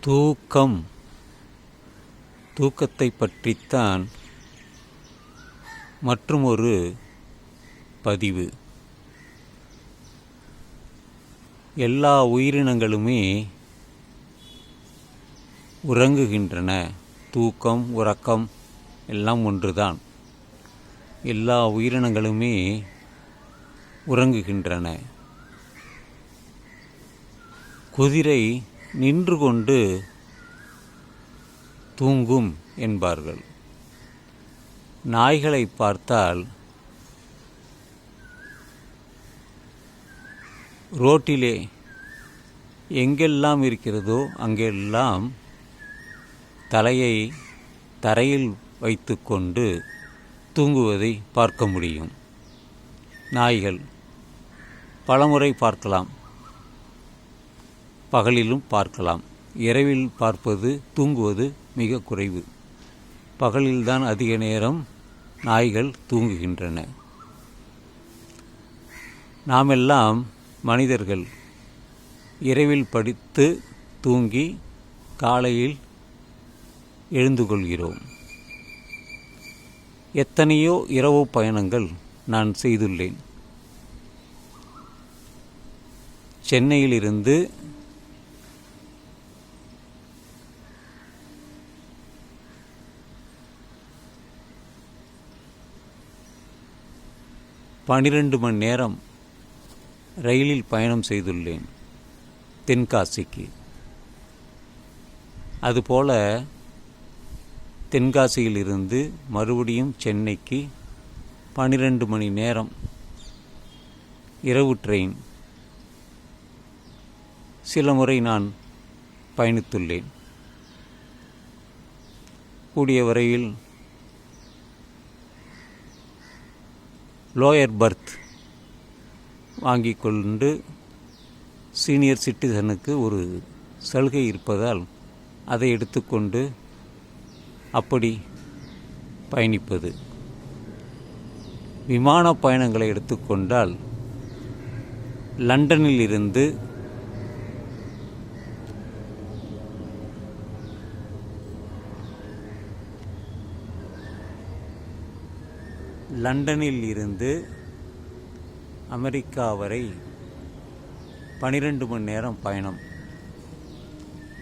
தூக்கம். தூக்கத்தை பற்றித்தான் மற்றும் ஒரு பதிவு. எல்லா உயிரினங்களுமே உறங்குகின்றன. தூக்கம் உறக்கம் எல்லாம் ஒன்றுதான். எல்லா உயிரினங்களுமே உறங்குகின்றன. குதிரை நின்று கொண்டு தூங்கும் என்பார்கள். நாய்களை பார்த்தால் ரோட்டிலே எங்கெல்லாம் இருக்கிறதோ அங்கெல்லாம் தலையை தரையில் வைத்துக்கொண்டு தூங்குவதை பார்க்க முடியும். நாய்கள் பலமுறை பார்க்கலாம். பகலிலும் பார்க்கலாம். இரவில் பார்ப்பது தூங்குவது மிக குறைவு. பகலில்தான் அதிக நேரம் நாய்கள் தூங்குகின்றன. நாமெல்லாம் மனிதர்கள். இரவில் படித்து தூங்கி காலையில் எழுந்து கொள்கிறோம். எத்தனையோ இரவு பயணங்கள் நான் செய்துள்ளேன். சென்னையிலிருந்து பனிரெண்டு மணி நேரம் ரயிலில் பயணம் செய்துள்ளேன் தென்காசிக்கு. அதுபோல தென்காசியிலிருந்து மறுபடியும் சென்னைக்கு பனிரெண்டு மணி நேரம் இரவு ட்ரெயின் சில முறை நான் பயணித்துள்ளேன். கூடிய வரையில் லோயர் பர்த் வாங்கி கொண்டு சீனியர் சிட்டிசனுக்கு ஒரு சலுகை இருப்பதால் அதை எடுத்துக்கொண்டு அப்படி பயணிப்பது. விமான பயணங்களை எடுத்துக்கொண்டால் லண்டனில் இருந்து லண்டனில் இருந்து அமெரிக்கா வரை பனிரெண்டு மணி நேரம் பயணம்.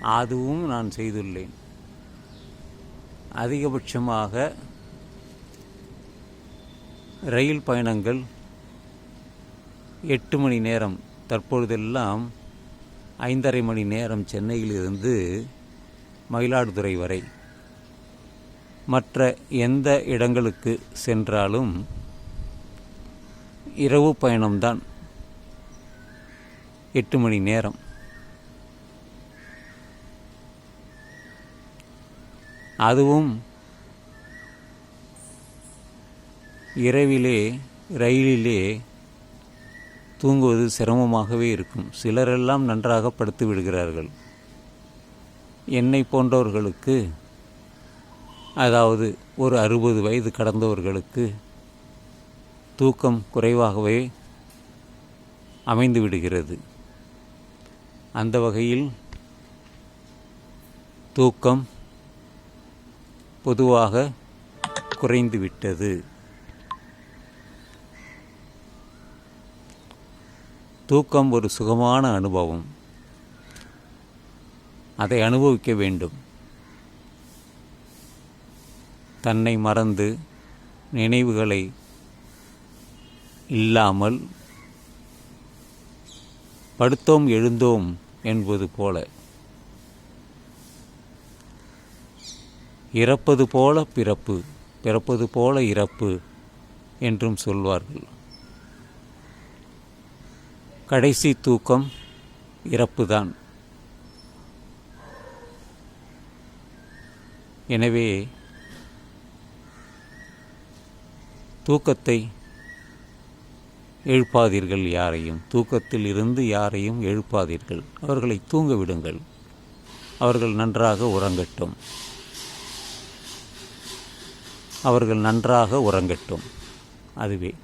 அதுவும் நான் செய்துள்ளேன். அதிகபட்சமாக ரயில் பயணங்கள் எட்டு மணி நேரம். தற்பொழுதெல்லாம் ஐந்தரை மணி நேரம் சென்னையிலிருந்து மயிலாடுதுறை வரை. மற்ற எந்த இடங்களுக்கு சென்றாலும் இரவு பயணம்தான். எட்டு மணி நேரம். அதுவும் இரவிலே ரயிலிலே தூங்குவது சிரமமாகவே இருக்கும். சிலரெல்லாம் நன்றாக படுத்து விடுகிறார்கள். என்னை போன்றவர்களுக்கு அதாவது ஒரு அறுபது வயது கடந்தவர்களுக்கு தூக்கம் குறைவாகவே அமைந்து விடுகிறது. அந்த வகையில் தூக்கம் பொதுவாக குறைந்துவிட்டது தூக்கம் ஒரு சுகமான அனுபவம். அதை அனுபவிக்க வேண்டும். தன்னை மறந்து நினைவுகளை இல்லாமல் படுத்தோம் எழுந்தோம் என்பது போல. இறப்பது போல பிறப்பு பிறப்பது போல இறப்பு என்றும் சொல்வார்கள். கடைசி தூக்கம் இறப்புதான். எனவே தூக்கத்தை எழுப்பாதீர்கள் யாரையும். தூக்கத்தில் இருந்து யாரையும் எழுப்பாதீர்கள். அவர்களை தூங்க விடுங்கள். அவர்கள் நன்றாக உறங்கட்டும். அவர்கள் நன்றாக உறங்கட்டும். அதுவே.